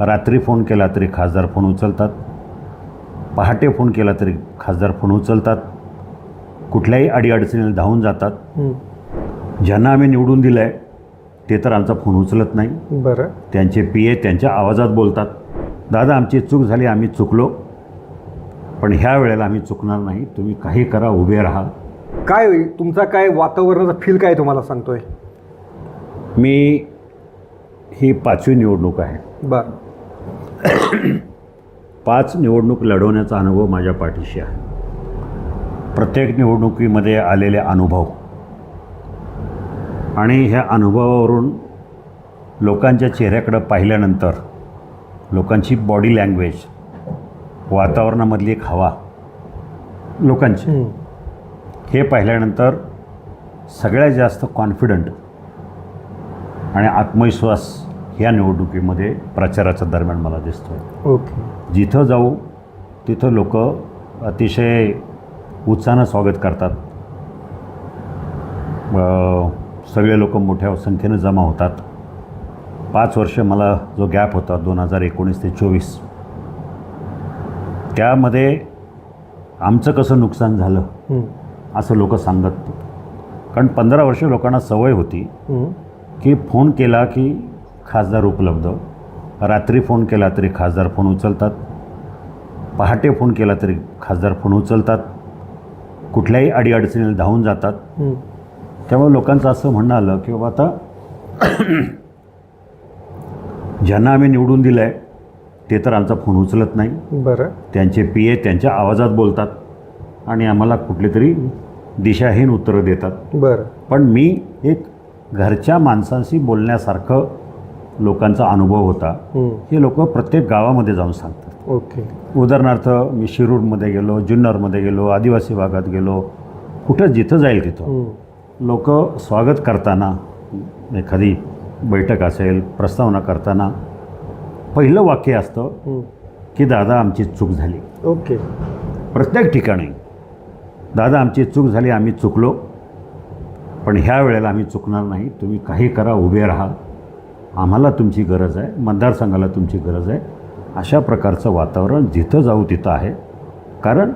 रात्री फोन केला तरी खासदार फोन उचलतात. पहाटे फोन केला तरी खासदार फोन उचलतात. कुठल्याही अडीअडचणीला धावून जातात. ज्यांना आम्ही निवडून दिलं आहे ते तर आमचा फोन उचलत नाही. बरं. त्यांचे पी ए त्यांच्या आवाजात बोलतात. दादा आमची चूक झाली आम्ही चुकलो. पण ह्या वेळेला आम्ही चुकणार नाही. तुम्ही काही करा उभे राहा. काय तुमचा काय वातावरणाचा फील काय तुम्हाला सांगतोय? मी ही पाचवी निवडणूक आहे. बरं. पाच निवडणूक लढवण्याचा अनुभव माझ्या पाठीशी आहे प्रत्येक निवडणुकीमध्ये आलेले अनुभव आणि ह्या अनुभवावरून लोकांच्या चेहऱ्याकडं पाहिल्यानंतर लोकांची बॉडी लँग्वेज वातावरणामधली एक हवा लोकांची हं. पाहिल्यानंतर सगळ्यात जास्त कॉन्फिडंट आणि आत्मविश्वास या निवडणुकीमध्ये प्रचाराच्या दरम्यान मला दिसतो आहे ओके. जिथं जाऊ तिथं लोक अतिशय उत्साहानं स्वागत करतात. सगळे लोक मोठ्या संख्येनं जमा होतात. पाच वर्ष मला जो गॅप होता दोन हजार एकोणीस ते चोवीस त्यामध्ये आमचं कसं नुकसान झालं हं. असं लोक सांगत कारण पंधरा वर्ष लोकांना सवय होती. की फोन केला की खासदार उपलब्ध. रात्री फोन केला तरी खासदार फोन उचलतात. पहाटे फोन केला तरी खासदार फोन उचलतात. कुठल्याही अडीअडचणीला धावून जातात. त्यामुळे लोकांचं असं म्हणणं आलं की बाबा आता ज्यांना आम्ही निवडून दिलं आहे ते तर आमचा फोन उचलत नाही. बरं. त्यांचे पी ए त्यांच्या आवाजात बोलतात आणि आम्हाला कुठली तरी दिशाहीन उत्तरं देतात. बरं. पण मी एक घरच्या माणसांशी बोलण्यासारखं लोकांचा अनुभव होता. हं. लोक प्रत्येक गावामध्ये जाऊन सांगतात. ओके. उदाहरणार्थ मी शिरूरमध्ये गेलो जुन्नरमध्ये गेलो आदिवासी भागात गेलो कुठं जिथं जाईल तिथं. लोक स्वागत करताना एखादी बैठक असेल प्रस्तावना करताना पहिलं वाक्य असतं. की दादा आमची चूक झाली. ओके. प्रत्येक ठिकाणी दादा आमची चूक झाली आम्ही चुकलो पण ह्या वेळेला आम्ही चुकणार नाही तुम्ही काही करा उभे राहा. आम्हाला तुमची गरज आहे मतदारसंघाला तुमची गरज आहे. अशा प्रकारचं वातावरण जिथं जाऊ तिथं आहे. कारण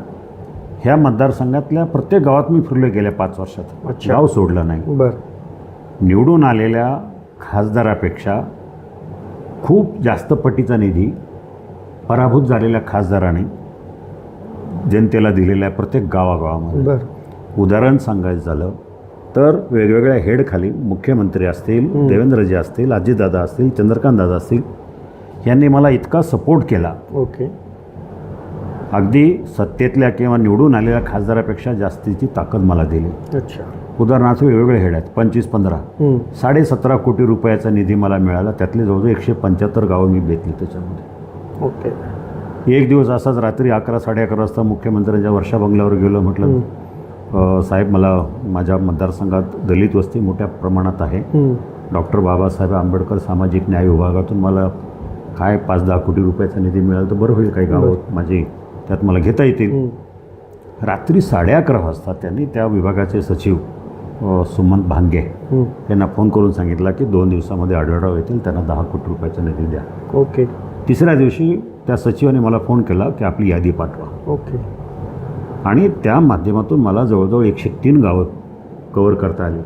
ह्या मतदारसंघातल्या प्रत्येक गावात मी फिरलो गेल्या पाच वर्षात. गाव सोडलं नाही. बरं. निवडून आलेल्या खासदारापेक्षा खूप जास्त पटीचा निधी पराभूत झालेल्या खासदाराने जनतेला दिलेला आहे प्रत्येक गावागावामध्ये. उदाहरण सांगायचं झालं तर वेगवेगळ्या हेडखाली मुख्यमंत्री असतील. देवेंद्रजी असतील अजितदादा असतील चंद्रकांतदादा असतील यांनी मला इतका सपोर्ट केला. ओके. अगदी सत्तेतल्या किंवा निवडून आलेल्या खासदारापेक्षा जास्तीची ताकद मला दिली. अच्छा. उदाहरणार्थ वेगवेगळे हेड आहेत पंचवीस पंधरा. हं. साडेसतरा कोटी रुपयाचा निधी मला मिळाला त्यातले जवळजवळ एकशे पंच्याहत्तर गावं मी बेतली त्याच्यामध्ये. ओके. एक दिवस असाच रात्री अकरा साडे अकरा वाजता मुख्यमंत्र्यांच्या वर्षा बंगल्यावर गेलो म्हटलं साहेब मला माझ्या मतदारसंघात दलित वस्ती मोठ्या प्रमाणात आहे. हं. डॉक्टर बाबासाहेब आंबेडकर सामाजिक न्याय विभागातून मला काय पाच दहा कोटी रुपयाचा निधी मिळाला तर बरं होईल काही गावात. माझी त्यात मला घेता येतील. रात्री साडे अकरा वाजता त्यांनी त्या विभागाचे सचिव सुमंत भांगे. यांना फोन करून सांगितला की दोन दिवसामध्ये आढळराव येतील त्यांना दहा कोटी रुपयाचा निधी द्या. ओके. तिसऱ्या दिवशी त्या सचिवाने मला फोन केला की आपली यादी पाठवा. ओके. आणि त्या माध्यमातून मला जवळजवळ एकशे तीन गावं कवर करता आली.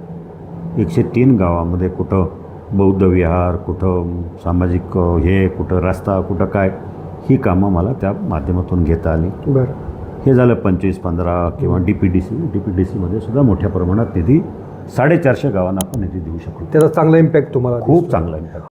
एकशे तीन गावामध्ये कुठं बौद्ध विहार कुठं सामाजिक हे कुठं रस्ता कुठं काय ही कामं मला त्या माध्यमातून घेता आली. बरं. हे झालं पंचवीस पंधरा किंवा D P D C D P D सीमध्ये सुद्धा मोठ्या प्रमाणात निधी साडेचारशे गावांना आपण निधी देऊ शकतो त्याचा चांगला इम्पॅक्ट तुम्हाला खूप चांगला इम्पॅक्ट